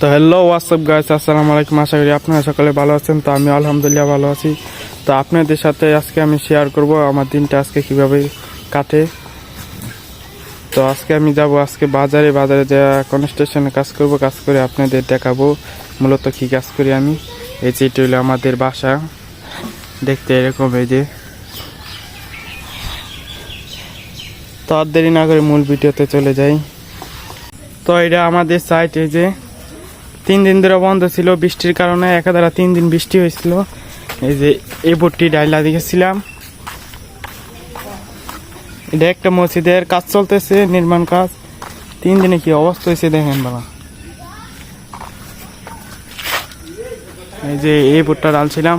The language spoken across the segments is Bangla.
তো হ্যালো হোয়াটসঅ্যাপ গাইস আসসালামু আলাইকুম। আশা করি আপনারা সকলে ভালো আছেন। তো আমি আলহামদুলিল্লাহ ভালো আছি। তো আপনাদের সাথে আজকে আমি শেয়ার করব আমার দিনটা আজকে কীভাবে কাটে। তো আজকে আমি যাব আজকে বাজারে। বাজারে যে কনস্ট্রাকশনে কাজ করব, কাজ করে আপনাদের দেখাবো। মূলত কি কাজ করি আমি? এই যে এটা হলো আমাদের বাসা। দেখতে এরকম এই যে। তো আর দেরি না করে মূল ভিডিওতে চলে যাই। তো এটা আমাদের সাইট এই যে। তিন দিন ধরে বন্ধ ছিল, বৃষ্টির কারণে একাধারা তিন দিন বৃষ্টি হয়েছিল। এই যে এই বোটটি ডাইলা দেখেছিলাম এটা একটা মসজিদের কাজ চলতেছে, নির্মাণ কাজ। তিন দিনে কি অবস্থা হয়েছে দেখেন বাবা। এই যে এই বোটটা ডালছিলাম,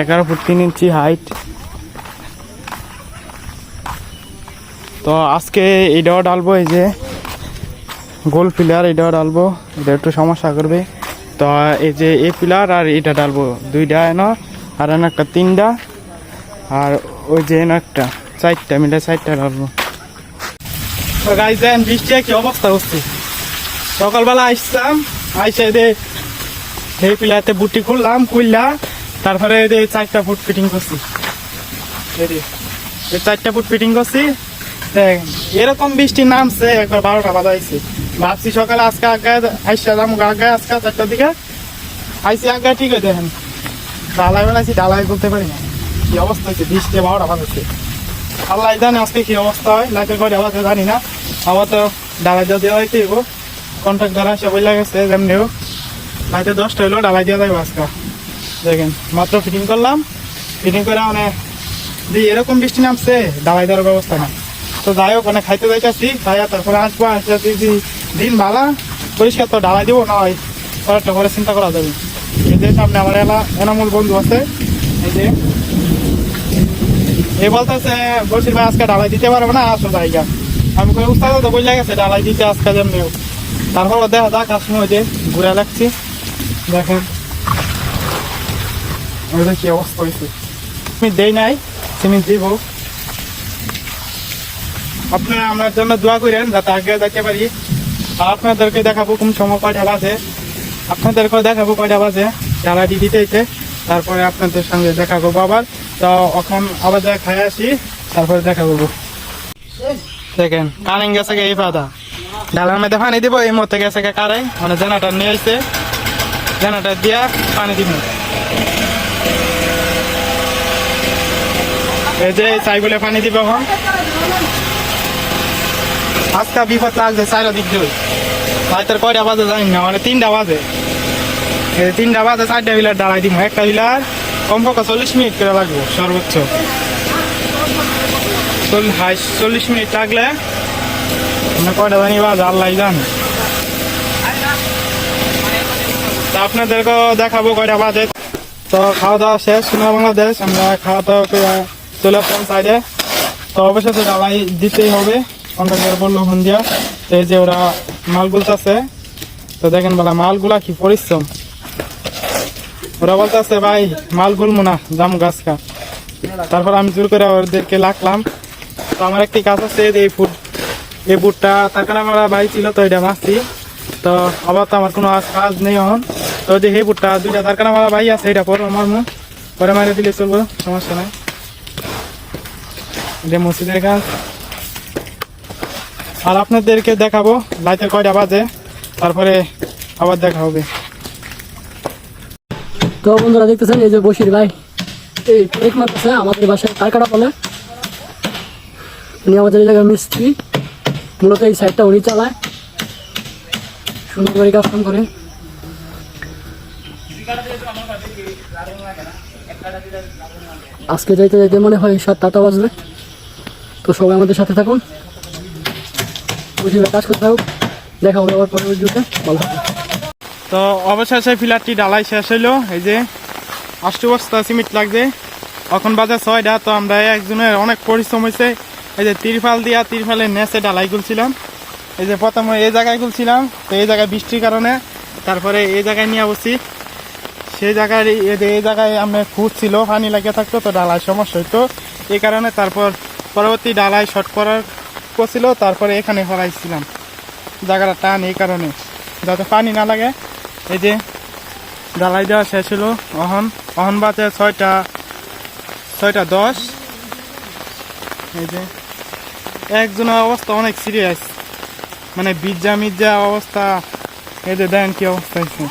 এগারো ফুট তিন ইঞ্চি হাইট তো আজকে এইটাও ডালবো, এই যে গোল পিলার এটাও ডালবো এটা একটু সমস্যা করবে। তো এই যে এই পিলার আর এটা ডালবো দুইটা এন, আর এন একটা তিনটা। আর ওই যে এন একটা, চারটা, মিলে চারটা ডালবো তো বৃষ্টি কি অবস্থা হচ্ছে? সকালবেলা আসতাম আইসে দে এই পিলাতে বুটি খুললাম, খুললা, তারপরে এই চারটা ফুট ফিটিং করছি। চারটা ফুট ফিটিং করছি। এরকম বৃষ্টি নামছে, একবার বারোটা বাজাইছে। ভাবছি সকালে আজকে আগে আইসা যাব আগে আজকে চারটার দিকে। আইসি আগে ঠিক আছে দেখেন। ডালাই বেলাইছি ডালাই করতে পারি না। কি অবস্থা হয়েছে? বৃষ্টি, বারোটা বাজাচ্ছে আল্লাহ জানে আজকে কি অবস্থা হয় লাইটের করে আবার জানি না। আবার তো ডালাই দেওয়া দেওয়া হইতে হইব কন্ট্রাক্টর এসে বলে গেছে যেমনিও লাইটে দশটা হইল, ডালাই দেওয়া যাবে আজকে। দেখেন, মাত্র ফিটিং করলাম। ফিটিং করে মানে যে এরকম বৃষ্টি নামছে, ডালাই দেওয়ার ব্যবস্থা না তো যাই হোক মানে খাইতে যাইতেছি, খাইয়া তারপরে আসব আসতে দিন ভালা পরিষ্কার তো ডালাই দিব, না হয় পরে চিন্তা করা যাবে। এই যে সামনে আমার এলা, এনামূল বন্ধু আছে। এই যে। এ বলতেছে বসির ভাই, আজকে ডালাই দিতে পারবে না? আসো জায়গা আমি কই উস্তাদ তো বলে গেছে ডালাই দিতে আজকে যেমনি। তারপর দেখা যাক আর সময় যে, ঘুরে লাগছি দেখেন। ওইটা কি অবস্থা হয়েছে আমি দেই নাই, সিমেন্ট দিব। আপনারা আমার জন্য দোয়া করেন, যাতে আগে যেতে পারি। আপনাদেরকে দেখাবো কোন সময় কয়টা বাজে। আপনাদেরকেও দেখাবো কয়টা বাজে। যারা দিতে দিতে তারপরে আপনাদের সঙ্গে দেখা করব আবার। তো এখন আবার দেখা খাই আসি, তারপরে দেখা করব দেখেন কারেন গেছে এই পাতা। ডালার মধ্যে পানি দিব, এই মধ্যে গেছে গে কারে মানে জেনারেটার নিয়ে আসছে জেনারেটার দিয়া পানি দিব। এই যে সাইকেলে পানি দিব এখন। আজকে বিপদ লাগছে চারিদিক দিয়ে। রাতের কয়টা বাজে জানি না মানে তিনটা বাজে। তিনটা বাজে, চারটা বিলার দাঁড়াই দিব একটা বিলার কমপক্ষে চল্লিশ মিনিট করে লাগবো সর্বোচ্চ। চল্লিশ মিনিট লাগলে আমরা কয়টা জানি বাজে আল্লাহ জান। তা আপনাদেরকেও দেখাবো কয়টা বাজে। তো খাওয়া দাওয়া শেষ সোনা বাংলাদেশ। আমরা খাওয়া দাওয়া চলে আসলাম সাইডে তো অবশ্যই দিতেই হবে। ওরা মাল তো দেখেন পরিশ্রম। ওরা ভাই, মাল গাছ তারপর আমি জোর করে ওদেরকে লাগলাম। তো আমার একটি কাজ আছে, এই ফুট, এই বুটটা, তার কারণে আমার ভাই ছিল তো এটা মারছি তো আবার তো আমার কোনো কাজ নেই এখন। তো যে এই বুটটা, দুইটা, তার কারণে আমার ভাই আছে, এটা পর আমার মুখ পরে মারে দিলে চলবো, সমস্যা নাই। এটা মসজিদের কাজ। আর আপনাদেরকে দেখাবো লাইটের কয়টা বাজে, তারপরে আবার দেখা হবে। তো বন্ধুরা দেখতেছেন, এই যে বসির ভাই, এই এক মারতেছে আমাদের বাসায় কারকাটা বলে উনি আমাদের এই জায়গায় মিস্ত্রি, মূলত এই সাইডটা উনি চালায়। সুন্দর করে কাজ করে। আজকে যাইতে যাইতে মনে হয় সাতটা আটটা বাজবে। তো সবাই আমাদের সাথে থাকুন। ভালো তো অবশেষে ফিলারটি ডালাই শেষ হইল। এই যে আষ্টু বস্তা সিমেন্ট লাগবে এখন বাজে ছয়টা, তো আমরা একজনের অনেক পরিশ্রম হয়েছে এই যে তিরফাল দিয়া তিরফালের নেচে ডালাই গুলছিলাম এই যে প্রথমে এই জায়গায় গুলছিলাম তো এই জায়গায় বৃষ্টির কারণে। তারপরে এই জায়গায় নিয়ে বসি সেই জায়গায়, এই জায়গায় আমরা খুঁজছিল পানি লাগিয়ে থাকতো, তো ডালাই সমস্যা হইতো। এই কারণে তারপর পরবর্তী ডালাই শর্ট করার করছিল, তারপরে এখানে হরাইছিলাম জায়গাটা টান এই কারণে। যাতে পানি না লাগে, এই যে ঢালাই দেওয়া শেষ হলো, অহন অহন বাজে ছয়টা ছয়টা দশ। এই যে একজনের অবস্থা অনেক সিরিয়াস মানে বিজ্জা মির্জা অবস্থা, এই যে দেখেন কি অবস্থা হয়েছে।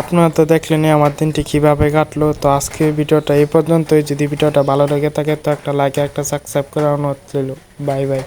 আপনারা তো দেখলেনই আমার দিনটি কীভাবে কাটলো। তো আজকে ভিডিওটা এই পর্যন্তই। যদি ভিডিওটা ভালো লেগে থাকে, তো একটা লাইক একটা সাবস্ক্রাইব করার অনুরোধ বাই বাই।